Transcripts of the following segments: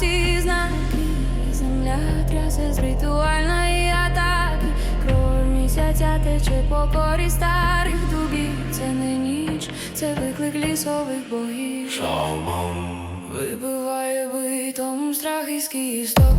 ті знаки, земля трясе з ритуальної атаки, кров місяця тече по корі старих дубів. Це не ніч, це виклик лісових богів. Вибиває битом страх із кісток.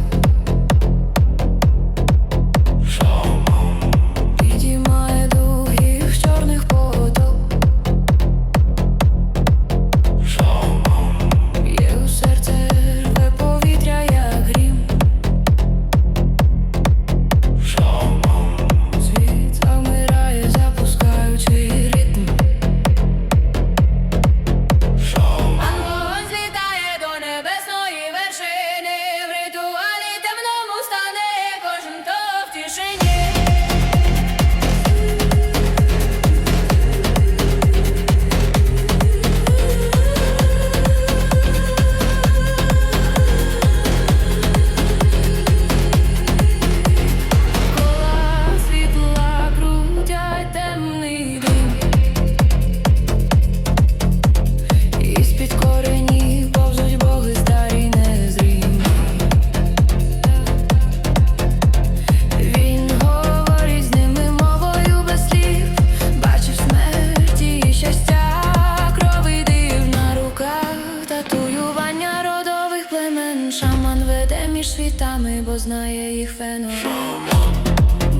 Світами, бо знає їх феномен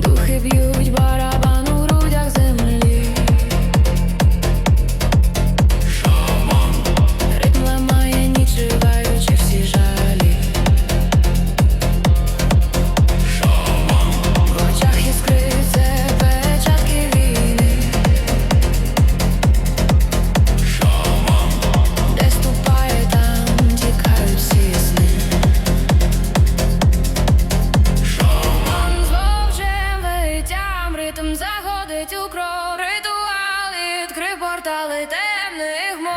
Духи б'ють портали темних мов.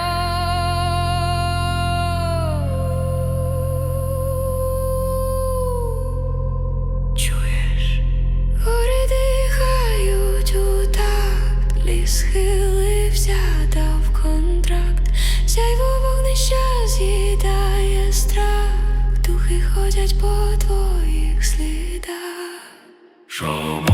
Чуєш? Гори дихають у такт Ліс схилився, дав контракт. Сяйво вогнища з'їдає страх. Духи ходять по твоїх слідах. Хоч